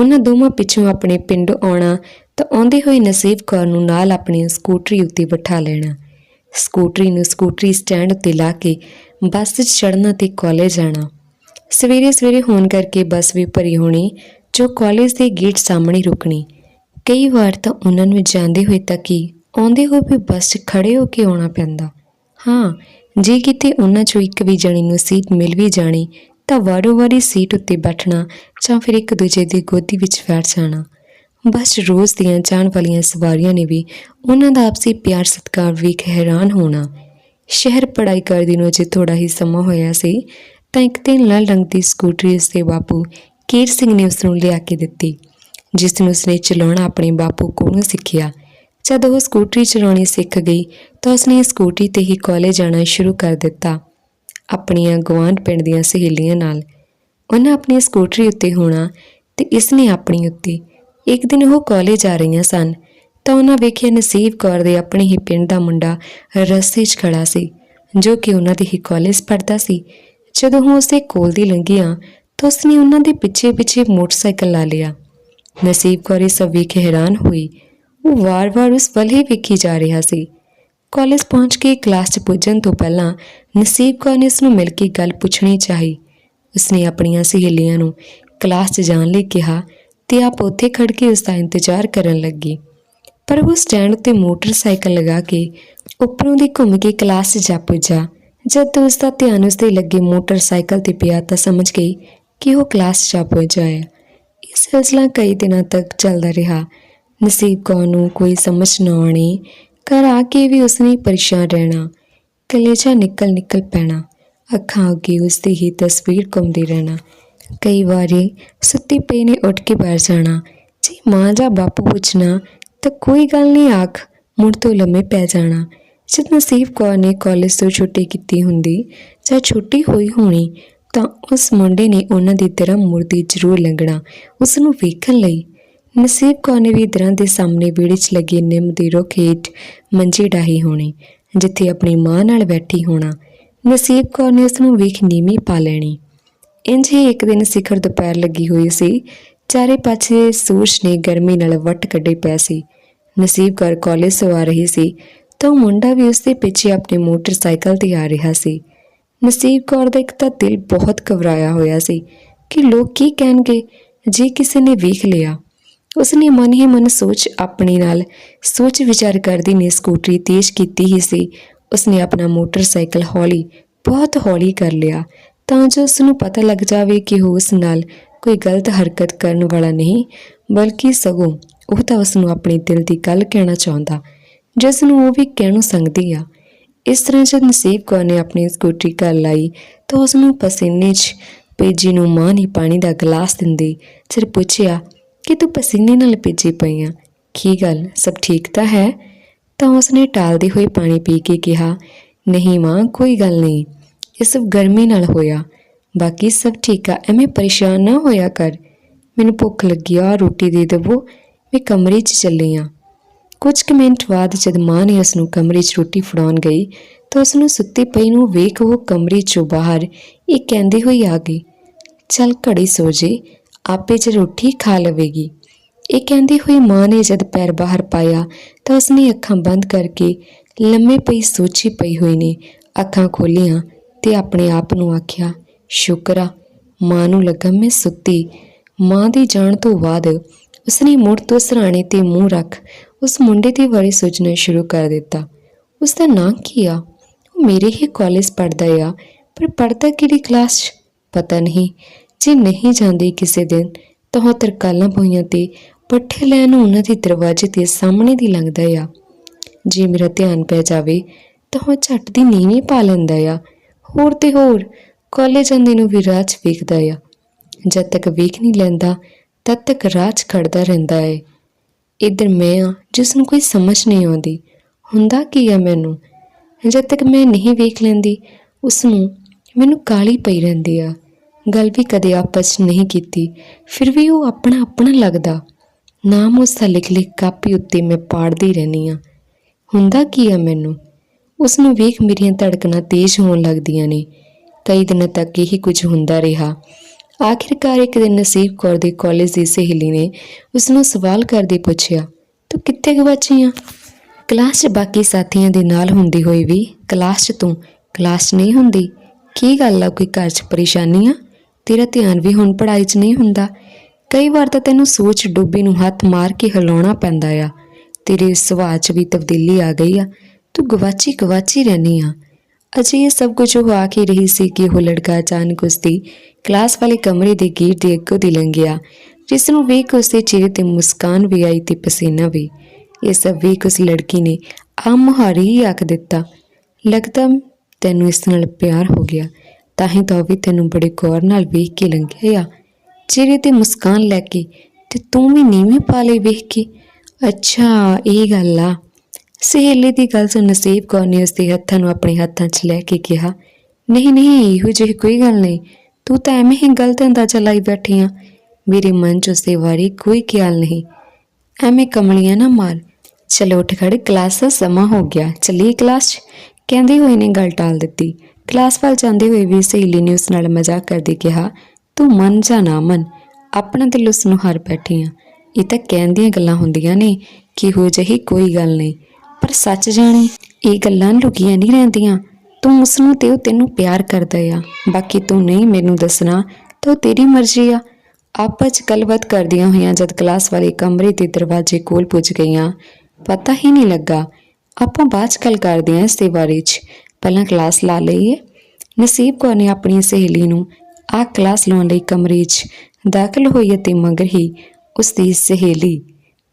ਉਹਨਾਂ ਦੋਵਾਂ ਪਿੱਛੋਂ ਆਪਣੇ ਪਿੰਡ ਆਉਣਾ ਤਾਂ ਆਉਂਦੇ ਹੋਏ ਨਸੀਬ ਕੌਰ ਨੂੰ ਨਾਲ ਆਪਣੀ ਸਕੂਟਰੀ ਉੱਤੇ ਬਿਠਾ ਲੈਣਾ। ਸਕੂਟਰੀ ਨੂੰ ਸਕੂਟਰੀ ਸਟੈਂਡ ਉੱਤੇ ਲਾ ਕੇ ਬੱਸ 'ਚ ਚੜ੍ਹਨਾ ਤੇ ਕਾਲਜ ਜਾਣਾ। ਸਵੇਰੇ ਸਵੇਰੇ ਹੋਣ ਕਰਕੇ ਬੱਸ ਵੀ ਭਰੀ ਹੋਣੀ, ਜੋ ਕਾਲਜ ਦੇ ਗੇਟ ਸਾਹਮਣੇ ਰੁਕਣੀ। ਕਈ ਵਾਰ ਤਾਂ ਉਹਨਾਂ ਨੂੰ ਜਾਂਦੇ ਹੋਏ ਤਾਂ ਹੀ ਆਉਂਦੇ ਹੋਏ ਵੀ ਬੱਸ 'ਚ ਖੜੇ ਹੋ ਕੇ ਆਉਣਾ ਪੈਂਦਾ। ਹਾਂ, ਜੇ ਕਿਤੇ ਉਹਨਾਂ 'ਚੋਂ ਇੱਕ ਵੀ ਜਣੀ ਨੂੰ ਸੀਟ ਮਿਲ ਵੀ ਜਾਣੀ, ਤਾਂ ਵਾਰੋ ਵਾਰੀ ਸੀਟ ਉੱਤੇ ਬੈਠਣਾ ਜਾਂ ਫਿਰ ਇੱਕ ਦੂਜੇ ਦੀ ਗੋਦੀ ਵਿੱਚ ਬੈਠ ਜਾਣਾ। ਬਸ ਰੋਜ਼ ਦੀਆਂ ਜਾਣ ਵਾਲੀਆਂ ਸਵਾਰੀਆਂ ਨੇ ਵੀ ਉਹਨਾਂ ਦਾ ਆਪਸੀ ਪਿਆਰ ਸਤਿਕਾਰ ਵੇਖ ਹੈਰਾਨ ਹੋਣਾ। ਸ਼ਹਿਰ ਪੜਾਈ ਕਰਦੀ ਨੂੰ ਜੇ ਥੋੜਾ ਹੀ ਸਮਾਂ ਹੋਇਆ ਸੀ, ਤਾਂ ਇੱਕ ਦਿਨ ਲਾਲ ਰੰਗ ਦੀ ਸਕੂਟਰੀ ਉਸਦੇ ਬਾਪੂ ਕੀਰ ਸਿੰਘ ਨੇ ਉਸ ਨੂੰ ਲਿਆ ਕੇ ਦਿੱਤੀ, ਜਿਸ ਨੂੰ ਉਸਨੇ ਚਲਾਉਣਾ ਆਪਣੇ ਬਾਪੂ ਕੋਲੋਂ ਸਿੱਖਿਆ। ਜਦ ਉਹ ਸਕੂਟਰੀ ਚਲਾਉਣੀ ਸਿੱਖ ਗਈ, ਤਾਂ ਉਸਨੇ ਸਕੂਟਰੀ ਤੇ ਹੀ ਕਾਲਜ ਜਾਣਾ ਸ਼ੁਰੂ ਕਰ ਦਿੱਤਾ। ਆਪਣੀਆਂ ਗਵਾਂਢ ਪਿੰਡ ਦੀਆਂ ਸਹੇਲੀਆਂ ਨਾਲ, ਉਹਨਾਂ ਆਪਣੀ ਸਕੂਟਰੀ ਉੱਤੇ ਹੋਣਾ ਤੇ ਇਸਨੇ ਆਪਣੀ ਉੱਤੇ ਇੱਕ ਦਿਨ ਉਹ ਕਾਲਜ ਆ ਰਹੀਆਂ ਸਨ, ਤਾਂ ਉਹਨਾਂ ਵੇਖਿਆ ਨਸੀਬ ਕੌਰ ਦੇ ਆਪਣੇ ਹੀ ਪਿੰਡ ਦਾ ਮੁੰਡਾ ਰਸਤੇ 'ਚ ਖੜਾ ਸੀ, ਜੋ ਕਿ ਉਹਨਾਂ ਦੇ ਹੀ ਕਾਲਜ ਪੜ੍ਹਦਾ ਸੀ। ਜਦੋਂ ਉਹ ਉਸਦੇ ਕੋਲ ਦੀ ਲੰਘੀਆਂ, ਤਾਂ ਉਸਨੇ ਉਹਨਾਂ ਦੇ ਪਿੱਛੇ ਪਿੱਛੇ ਮੋਟਰਸਾਈਕਲ ਲਾ ਲਿਆ। ਨਸੀਬ ਕੌਰ ਇਹ ਸਭ ਵੇਖ ਹੈਰਾਨ ਹੋਈ। ਉਹ ਵਾਰ-ਵਾਰ ਉਸ ਵੱਲ ਹੀ ਵੇਖੀ ਜਾ ਰਿਹਾ ਸੀ। ਕਾਲਜ ਪਹੁੰਚ ਕੇ ਕਲਾਸ 'ਚ ਪੁੱਜਣ ਤੋਂ ਪਹਿਲਾਂ ਨਸੀਬ ਕੌਰ ਨੇ ਉਸ ਨੂੰ ਮਿਲ ਕੇ ਗੱਲ ਪੁੱਛਣੀ ਚਾਹੀ। ਉਸਨੇ ਆਪਣੀਆਂ ਸਹੇਲੀਆਂ ਨੂੰ ਕਲਾਸ 'ਚ ਜਾਣ ਲਈ ਕਿਹਾ ਤੇ ਆਪ ਉੱਥੇ ਖੜ ਕੇ ਉਸ ਦਾ ਇੰਤਜ਼ਾਰ ਕਰਨ ਲੱਗੀ। ਪਰ ਉਹ ਸਟੈਂਡ ਉੱਤੇ ਮੋਟਰਸਾਈਕਲ ਲਗਾ ਕੇ ਉੱਪਰੋਂ ਦੀ ਘੁੰਮ ਕੇ ਕਲਾਸ 'ਚ ਜਾ ਪੁੱਜਾ, ਜਦ ਉਸ ਦਾ ਧਿਆਨ ਉਸ ਦੇ ਲੱਗੇ ਮੋਟਰਸਾਈਕਲ ਤੇ ਪਿਆ ਤਾਂ ਸਮਝ ਗਈ ਕਿ ਉਹ ਕਲਾਸ ਜਾ ਪੁੱਜਾ ਹੈ। ਇਹ ਸਿਲਸਿਲਾ ਕਈ ਦਿਨਾਂ ਤੱਕ ਚੱਲਦਾ ਰਿਹਾ। ਨਸੀਬ ਕੌਰ ਨੂੰ ਕੋਈ ਸਮਝ ਨਾ ਆਉਣੀ, ਘਰ ਆ ਕੇ ਵੀ ਉਸਨੇ ਪਰੇਸ਼ਾਨ ਰਹਿਣਾ, ਕਲੇਜਾ ਨਿਕਲ ਨਿਕਲ ਪੈਣਾ, ਅੱਖਾਂ ਅੱਗੇ ਉਸ ਦੀ ਹੀ ਤਸਵੀਰ ਘੁੰਮਦੀ ਰਹਿਣਾ। ਕਈ ਵਾਰੀ ਸੁੱਤੀ ਪਈ ਨੇ ਉੱਠ ਕੇ ਬੈਠ ਜਾਣਾ। ਜੇ ਮਾਂ ਜਾਂ ਬਾਪੂ ਪੁੱਛਣਾ, ਤਾਂ ਕੋਈ ਗੱਲ ਨਹੀਂ ਆਖ, ਮੁੜ ਤੋਂ ਲੰਮੇ ਪੈ ਜਾਣਾ। ਜਦ ਨਸੀਬ ਕੌਰ ਨੇ ਕਾਲਜ ਤੋਂ ਛੁੱਟੀ ਕੀਤੀ ਹੁੰਦੀ ਜਾਂ ਛੁੱਟੀ ਹੋਈ ਹੋਣੀ, ਤਾਂ ਉਸ ਮੁੰਡੇ ਨੇ ਉਹਨਾਂ ਦੀ ਧਰਮ ਮੂਰਤੀ ਜ਼ਰੂਰ ਲੰਘਣਾ ਉਸ ਨੂੰ ਵੇਖਣ ਲਈ। ਨਸੀਬ ਕੌਰ ਨੇ ਵੀ ਦਰਾਂ ਦੇ ਸਾਹਮਣੇ ਵਿਹੜੇ 'ਚ ਲੱਗੇ ਨਿੰਮ ਦੀ ਰੁੱਖ ਹੇਠ ਮੰਜੀ ਡਾਹੀ ਹੋਣੀ, ਜਿੱਥੇ ਆਪਣੀ ਮਾਂ ਨਾਲ ਬੈਠੀ ਹੋਣਾ। ਨਸੀਬ ਕੌਰ ਨੇ ਉਸ ਨੂੰ ਵੇਖ ਨੀਵੀਂ ਪਾ ਲੈਣੀ। ਇੰਝ ਹੀ ਇੱਕ ਦਿਨ ਸਿਖਰ ਦੁਪਹਿਰ ਲੱਗੀ ਹੋਈ ਸੀ। ਚਾਰੇ ਪਾਸੇ ਸੂਰਜ ਨੇ ਗਰਮੀ ਨਾਲ ਵੱਟ ਕੱਢੇ ਪਿਆ ਸੀ। ਨਸੀਬ ਕੌਰ ਕਾਲਜ ਤੋਂ ਆ ਰਹੀ ਸੀ, ਤਾਂ ਉਹ ਮੁੰਡਾ ਵੀ ਉਸਦੇ ਪਿੱਛੇ ਆਪਣੇ ਮੋਟਰਸਾਈਕਲ ਤੇ ਆ ਰਿਹਾ ਸੀ। ਨਸੀਬ ਕੌਰ ਦਾ ਇੱਕ ਤਾਂ ਦਿਲ ਬਹੁਤ ਘਬਰਾਇਆ ਹੋਇਆ ਸੀ ਕਿ ਲੋਕ ਕੀ ਕਹਿਣਗੇ, ਜੇ ਕਿਸੇ ਨੇ ਵੇਖ ਲਿਆ। ਉਸਨੇ ਮਨ ਹੀ ਮਨ ਸੋਚ ਆਪਣੇ ਨਾਲ ਸੋਚ ਵਿਚਾਰ ਕਰਦੀ ਨੇ ਸਕੂਟਰੀ ਤੇਜ਼ ਕੀਤੀ ਹੀ ਸੀ। ਉਸਨੇ ਆਪਣਾ ਮੋਟਰਸਾਈਕਲ ਹੌਲੀ, ਬਹੁਤ ਹੌਲੀ ਕਰ ਲਿਆ। ਤਾਂ ਜੋ ਉਸ ਨੂੰ ਪਤਾ ਲੱਗ ਜਾਵੇ ਕਿ ਉਹ ਉਸ ਨਾਲ ਕੋਈ ਗਲਤ ਹਰਕਤ ਕਰਨ ਵਾਲਾ ਨਹੀਂ, ਬਲਕਿ ਸਗੋਂ ਉਹ ਤਾਂ ਉਸ ਨੂੰ ਆਪਣੇ ਦਿਲ ਦੀ ਗੱਲ ਕਹਿਣਾ ਚਾਹੁੰਦਾ, ਜਿਸ ਨੂੰ ਉਹ ਵੀ ਕਹਿਣੋਂ ਸੰਗਦੀ ਆ। ਇਸ ਤਰ੍ਹਾਂ ਜਦ ਨਸੀਬ ਕੌਰ ਨੇ ਆਪਣੀ ਸਕੂਟਰੀ ਘਰ ਲਾਈ, ਤਾਂ ਉਸ ਨੂੰ ਪਸੀਨੇ 'ਚ ਪੇਜੀ ਨੂੰ ਮਾਂ ਨੇ ਪਾਣੀ ਦਾ ਗਲਾਸ ਦਿੰਦੀ ਫਿਰ ਪੁੱਛਿਆ, ਕਿ ਤੂੰ ਪਸੀਨੇ ਨਾਲ ਪੇਜੀ ਪਈ ਆ? ਕੀ ਗੱਲ, ਸਭ ਠੀਕ ਤਾਂ ਹੈ? ਤਾਂ ਉਸਨੇ ਟਾਲਦੇ ਹੋਏ ਪਾਣੀ ਪੀ ਕੇ ਕਿਹਾ, ਨਹੀਂ ਮਾਂ, ਕੋਈ ਗੱਲ ਨਹੀਂ। ਇਹ ਸਭ ਗਰਮੀ ਨਾਲ ਹੋਇਆ। ਬਾਕੀ ਸਭ ਠੀਕ ਆ, ਐਵੇਂ ਪਰੇਸ਼ਾਨ ਨਾ ਹੋਇਆ ਕਰ। ਮੈਨੂੰ ਭੁੱਖ ਲੱਗੀ ਆ ਰੋਟੀ ਦੇ ਦੇਵੋ, ਮੈਂ ਕਮਰੇ 'ਚ ਚੱਲੀ ਆ। ਕੁਝ ਕੁ ਮਿੰਟ ਬਾਅਦ ਜਦ ਮਾਂ ਨੇ ਉਸ ਨੂੰ ਕਮਰੇ 'ਚ ਰੋਟੀ ਫੜਾਉਣ ਗਈ, ਤਾਂ ਉਸ ਨੂੰ ਸੁੱਤੀ ਪਈ ਨੂੰ ਵੇਖ ਉਹ ਕਮਰੇ 'ਚੋਂ ਬਾਹਰ ਇਹ ਕਹਿੰਦੀ ਹੋਈ ਆ ਗਈ, ਚੱਲ ਘੜੀ ਸੋ ਜੇ, ਆਪੇ ਚ ਰੋਟੀ ਖਾ ਲਵੇਗੀ। ਇਹ ਕਹਿੰਦੀ ਹੋਈ ਮਾਂ ਨੇ ਜਦ ਪੈਰ ਬਾਹਰ ਪਾਇਆ, ਤਾਂ ਉਸਨੇ ਅੱਖਾਂ ਬੰਦ ਕਰਕੇ ਲੰਮੇ ਪਈ ਸੋਚੀ ਪਈ ਹੋਈ ਨੇ, ਅੱਖਾਂ ਖੋਲੀਆਂ ਤੇ ਆਪਣੇ ਆਪ ਨੂੰ ਆਖਿਆ, ਸ਼ੁਕਰ ਆ, ਮਾਂ ਨੂੰ ਲੱਗਾ ਮੈਂ ਸੁੱਤੀ। ਮਾਂ ਦੀ ਜਾਣ ਤੋਂ ਬਾਅਦ ਉਸਨੇ ਮੁੜ ਤੋਂ ਸਰਾਣੇ ਤੇ ਮੂੰਹ ਰੱਖ ਉਸ ਮੁੰਡੇ ਦੀ ਬਾਰੇ ਸੋਚਣਾ ਸ਼ੁਰੂ ਕਰ ਦਿੱਤਾ। ਉਸ ਦਾ ਨਾਂ ਕੀ ਆ? ਉਹ ਮੇਰੇ ਹੀ ਕਾਲਜ ਪੜਦਾ ਆ, ਪਰ ਪੜਦਾ ਕਿਹੜੀ ਕਲਾਸ 'ਚ? ਪਤਾ ਨਹੀਂ। ਜੇ ਨਹੀਂ ਜਾਂਦੀ ਕਿਸੇ ਦਿਨ, ਤਾਂ ਉਹ ਤਰਕਾਲਾਂ ਪਈਆਂ ਤੇ ਪੱਠੇ ਲੈਣ ਉਹਨਾਂ ਦੇ ਦਰਵਾਜ਼ੇ ਦੇ ਸਾਹਮਣੇ ਦੀ ਲੰਘਦਾ ਆ। ਜੇ ਮੇਰਾ ਧਿਆਨ ਪੈ ਜਾਵੇ, ਤਾਂ ਉਹ ਝੱਟ ਦੀ ਨੀਵੀਂ ਪਾ ਲੈਂਦਾ ਆ। ਹੋਰ ਤੇ ਹੋਰ, ਕਾਲਜ ਜਾਂਦੇ ਨੂੰ ਵੀ ਰਾਜ ਵੇਖਦਾ ਆ। ਜਦ ਤੱਕ ਵੇਖ ਨਹੀਂ ਲੈਂਦਾ, ਤਦ ਤੱਕ ਰਾਜ ਖੜਦਾ ਰਹਿੰਦਾ ਏ। ਇੱਧਰ ਮੈਂ ਆ, ਜਿਸ ਨੂੰ ਕੋਈ ਸਮਝ ਨਹੀਂ ਆਉਂਦੀ। ਹੁੰਦਾ ਕੀ ਆ ਮੈਨੂੰ? ਜਦ ਤੱਕ ਮੈਂ ਨਹੀਂ ਵੇਖ ਲੈਂਦੀ, ਉਸ ਨੂੰ ਮੈਨੂੰ ਕਾਲੀ ਪਈ ਰਹਿੰਦੀ ਆ। ਗੱਲ ਵੀ ਕਦੇ ਆਪਸ 'ਚ ਨਹੀਂ ਕੀਤੀ, ਫਿਰ ਵੀ ਉਹ ਆਪਣਾ ਆਪਣਾ ਲੱਗਦਾ। ਨਾਮ ਉਸ ਦਾ ਲਿਖ ਲਿਖ ਕਾਪੀ ਉੱਤੇ ਮੈਂ ਪਾੜਦੀ ਰਹਿੰਦੀ ਆ। ਹੁੰਦਾ ਕੀ ਆ ਮੈਨੂੰ? ਉਸ ਨੂੰ ਵੇਖ ਮੇਰੀਆਂ ਧੜਕਣਾਂ ਤੇਜ਼ ਹੋਣ ਲੱਗਦੀਆਂ ਨੇ। ਕਈ ਦਿਨਾਂ ਤੱਕ ਇਹੀ ਕੁਝ ਹੁੰਦਾ ਰਿਹਾ। ਆਖਿਰਕਾਰ ਇੱਕ ਦਿਨ ਨਸੀਬ ਕੌਰ ਦੇ ਕਾਲਜ ਦੀ ਸਹੇਲੀ ਨੇ ਉਸ ਨੂੰ ਸਵਾਲ ਕਰਦੀ ਪੁੱਛਿਆ, ਤੂੰ ਕਿੱਥੇ ਗਵਾਚੀ ਆ? ਕਲਾਸ 'ਚ ਬਾਕੀ ਸਾਥੀਆਂ ਦੇ ਨਾਲ ਹੁੰਦੀ ਹੋਈ ਵੀ। ਕਲਾਸ 'ਚ ਤੂੰ, ਕਲਾਸ 'ਚ ਨਹੀਂ ਹੁੰਦੀ? ਕੀ ਗੱਲ ਆ, ਕੋਈ ਘਰ 'ਚ ਪਰੇਸ਼ਾਨੀ ਆ? ਤੇਰਾ ਧਿਆਨ ਵੀ ਹੁਣ ਪੜ੍ਹਾਈ 'ਚ ਨਹੀਂ ਹੁੰਦਾ? ਕਈ ਵਾਰ ਤਾਂ ਤੈਨੂੰ ਸੋਚ ਡੁੱਬੀ ਨੂੰ ਹੱਥ ਮਾਰ ਕੇ ਹਿਲਾਉਣਾ ਪੈਂਦਾ ਆ। ਤੇਰੇ ਸੁਭਾਅ 'ਚ ਵੀ ਤਬਦੀਲੀ ਆ ਗਈ ਆ। ਤੂੰ ਗਵਾਚੀ ਗਵਾਚੀ ਰਹਿਨੀ ਆ। ਅਜੇ ਇਹ ਸਭ ਕੁਝ ਉਹ ਆ ਕੇ ਰਹੀ ਸੀ ਕਿ ਉਹ ਲੜਕਾ ਅਚਾਨਕ ਉਸਦੀ ਕਲਾਸ ਵਾਲੇ ਕਮਰੇ ਦੇ ਗੇਟ ਦੇ ਅੱਗੋਂ ਦੀ ਲੰਘਿਆ। ਜਿਸ ਨੂੰ ਵੇਖ ਉਸਦੇ ਚਿਹਰੇ ਤੇ ਮੁਸਕਾਨ ਵੀ ਆਈ ਤੇ ਪਸੀਨਾ ਵੀ। ਇਹ ਸਭ ਵੇਖ ਉਸ ਲੜਕੀ ਨੇ ਆ ਮੁਹਾਰੀ ਹੀ ਆਖ ਦਿੱਤਾ। ਲੱਗਦਾ ਤੈਨੂੰ ਇਸ ਨਾਲ ਪਿਆਰ ਹੋ ਗਿਆ, ਤਾਂ ਹੀ ਤਾਂ ਉਹ ਵੀ ਤੈਨੂੰ ਬੜੇ ਗੌਰ ਨਾਲ ਵੇਖ ਕੇ ਲੰਘਿਆ। ਆ ਚਿਹਰੇ ਤੇ ਮੁਸਕਾਨ ਲੈ ਕੇ ਤੇ ਤੂੰ ਵੀ ਨੀਵੇਂ ਪਾ ਲਈ ਵੇਖ ਕੇ। ਅੱਛਾ, ਇਹ ਗੱਲ ਆ। ਸਹੇਲੀ ਦੀ ਗੱਲ ਸੁਣ ਨਸੀਬ ਕੌਰ ਨੇ ਉਸਦੇ ਹੱਥਾਂ ਨੂੰ ਆਪਣੇ ਹੱਥਾਂ 'ਚ ਲੈ ਕੇ ਕਿਹਾ, ਨਹੀਂ ਨਹੀਂ, ਇਹੋ ਜਿਹੀ ਕੋਈ ਗੱਲ ਨਹੀਂ। ਤੂੰ ਤਾਂ ਐਵੇਂ ਹੀ ਗਲਤ ਅੰਦਾਜ਼ਾ ਲਾਈ ਬੈਠੀ ਆ। ਮੇਰੇ ਮਨ 'ਚ ਉਸਦੇ ਬਾਰੇ ਕੋਈ ਖਿਆਲ ਨਹੀਂ। ਐਵੇਂ ਕਮਲੀਆਂ ਨਾ ਮਾਰ। ਚਲੋ ਉੱਠ ਖੜ, ਕਲਾਸ ਦਾ ਸਮਾਂ ਹੋ ਗਿਆ। ਚੱਲੀਏ ਕਲਾਸ 'ਚ? ਕਹਿੰਦੇ ਹੋਏ ਨੇ ਗੱਲ ਟਾਲ ਦਿੱਤੀ। ਕਲਾਸ ਵੱਲ ਜਾਂਦੇ ਹੋਏ ਵੀ ਸਹੇਲੀ ਨੇ ਉਸ ਨਾਲ ਮਜ਼ਾਕ ਕਰਦੇ ਕਿਹਾ, ਤੂੰ ਮੰਨ ਜਾਂ ਨਾ ਮੰਨ। ਆਪਣਾ ਦਿਲ ਉਸ ਨੂੰ ਹਰ ਬੈਠੀ ਆ। ਇਹ ਤਾਂ ਕਹਿਣ ਦੀਆਂ ਗੱਲਾਂ ਹੁੰਦੀਆਂ ਨੇ ਕਿ ਹੋ ਜਹੀ ਕੋਈ ਗੱਲ ਨਹੀਂ। ਪਰ ਸੱਚ ਜਾਣੇ, ਇਹ ਗੱਲਾਂ ਲੁਕੀਆਂ ਨਹੀਂ ਰਹਿੰਦੀਆਂ। ਤੂੰ ਉਸ ਨੂੰ ਤੇ ਉਹ ਤੈਨੂੰ ਪਿਆਰ ਕਰਦਾ ਆ। ਬਾਕੀ ਤੂੰ ਨਹੀਂ ਮੈਨੂੰ ਦੱਸਣਾ, ਤਾਂ ਤੇਰੀ ਮਰਜ਼ੀ ਆ। ਆਪਸ 'ਚ ਗੱਲਬਾਤ ਕਰਦੀਆਂ ਹੋਈਆਂ ਜਦ ਕਲਾਸ ਵਾਲੇ ਕਮਰੇ ਦੇ ਦਰਵਾਜ਼ੇ ਕੋਲ ਪੁੱਜ ਗਈਆਂ। ਪਤਾ ਹੀ ਨਹੀਂ ਲੱਗਾ, ਆਪਾਂ ਬਾਅਦ 'ਚ ਗੱਲ ਕਰਦੇ ਹਾਂ ਇਸ ਦੇ ਬਾਰੇ 'ਚ। ਪਹਿਲਾਂ ਕਲਾਸ ਲਾ ਲਈਏ। ਨਸੀਬ ਕੌਰ ਨੇ ਆਪਣੀ ਸਹੇਲੀ ਨੂੰ ਆ ਕਲਾਸ ਲਾਉਣ ਲਈ ਕਮਰੇ 'ਚ ਦਾਖਲ ਹੋਈ ਅਤੇ ਮਗਰ ਹੀ ਉਸ ਦੀ ਸਹੇਲੀ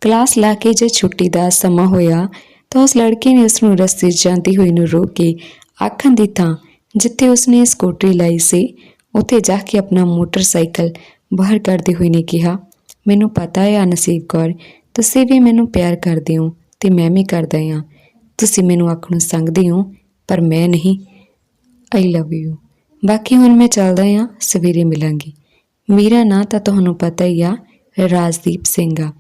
ਕਲਾਸ ਲਾ ਕੇ ਜੇ ਛੁੱਟੀ ਦਾ ਸਮਾਂ ਹੋਇਆ ਤਾਂ ਉਸ ਲੜਕੇ ਨੇ ਉਸ ਨੂੰ ਰਸਤੇ 'ਚ ਜਾਂਦੀ ਹੋਈ ਨੂੰ ਰੋਕ ਕੇ ਆਖਣ ਦੀ ਥਾਂ ਜਿੱਥੇ ਉਸਨੇ ਸਕੂਟਰੀ ਲਾਈ ਸੀ, ਉੱਥੇ ਜਾ ਕੇ ਆਪਣਾ ਮੋਟਰਸਾਈਕਲ ਬਾਹਰ ਕੱਢਦੇ ਹੋਏ ਨੇ ਕਿਹਾ, ਮੈਨੂੰ ਪਤਾ ਹੈ ਨਸੀਬ ਕੌਰ, ਤੁਸੀਂ ਵੀ ਮੈਨੂੰ ਪਿਆਰ ਕਰਦੇ ਹੋ ਤੇ ਮੈਂ ਵੀ ਕਰਦਾ ਹਾਂ। ਤੁਸੀਂ ਮੈਨੂੰ ਅੱਖ ਨੂੰ ਸੰਗਦੇ ਹੋ, ਪਰ ਮੈਂ ਨਹੀਂ। ਆਈ ਲਵ ਯੂ ਬਾਕੀ ਹੁਣ ਮੈਂ ਚੱਲਦਾ ਹਾਂ, ਸਵੇਰੇ ਮਿਲਾਂਗੀ। ਮੇਰਾ ਨਾਂ ਤਾਂ ਤੁਹਾਨੂੰ ਪਤਾ ਹੀ ਆ, ਰਾਜਦੀਪ ਸਿੰਘ ਆ।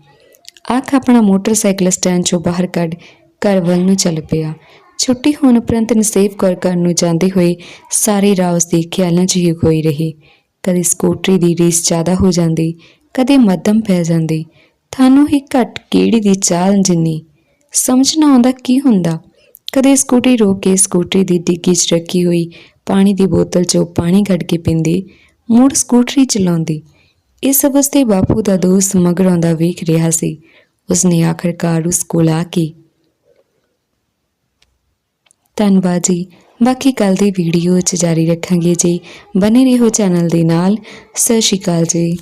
ਆਖ ਆਪਣਾ ਮੋਟਰਸਾਈਕਲ ਸਟੈਂਡ ਚੋਂ ਬਾਹਰ ਕੱਢ ਘਰ ਵੱਲ ਨੂੰ ਚੱਲ ਪਿਆ। ਛੁੱਟੀ ਹੋਣ ਉਪਰੰਤ ਨਸੇਬ ਕੌਰ ਘਰ ਨੂੰ ਜਾਂਦੇ ਹੋਏ ਸਾਰੀ ਰਾਤ ਉਸ ਦੇ ਖਿਆਲਾਂ 'ਚ ਹੀ ਹੋਈ ਰਹੀ। ਕਦੇ ਸਕੂਟਰੀ ਦੀ ਰੀਸ ਜ਼ਿਆਦਾ ਹੋ ਜਾਂਦੀ, ਕਦੇ ਮੱਧਮ ਪੈ ਜਾਂਦੀ। ਤੁਹਾਨੂੰ ਹੀ ਘੱਟ ਕਿਹੜੀ ਦੀ ਚਾਲ ਜਿੰਨੀ? ਸਮਝ ਨਾ ਆਉਂਦਾ ਕੀ ਹੁੰਦਾ? ਕਦੇ ਸਕੂਟਰੀ ਰੋਕ ਕੇ ਸਕੂਟਰੀ ਦੀ ਡਿੱਗੀ 'ਚ ਰੱਖੀ ਹੋਈ ਪਾਣੀ ਦੀ ਬੋਤਲ 'ਚੋਂ ਪਾਣੀ ਕੱਢ ਕੇ ਪੀਂਦੀ, ਮੁੜ ਸਕੂਟਰੀ ਚਲਾਉਂਦੀ। ਇਸ ਅਵਸਥੇ ਬਾਪੂ ਦਾ ਦੋਸਤ ਮਗਰੋਂ ਆਉਂਦਾ ਵੇਖ ਰਿਹਾ ਸੀ। ਉਸਨੇ ਆਖਰਕਾਰ ਉਸ ਕੋਲ ਆ ਕੇ ਧੰਨਵਾਦ ਜੀ। ਬਾਕੀ ਕੱਲ ਦੀ ਵੀਡੀਓ 'ਚ ਜਾਰੀ ਰੱਖਾਂਗੇ ਜੀ। ਬਨੇ ਰਹੋ ਚੈਨਲ ਦੇ ਨਾਲ। ਸਤਿ ਸ਼੍ਰੀ ਅਕਾਲ ਜੀ।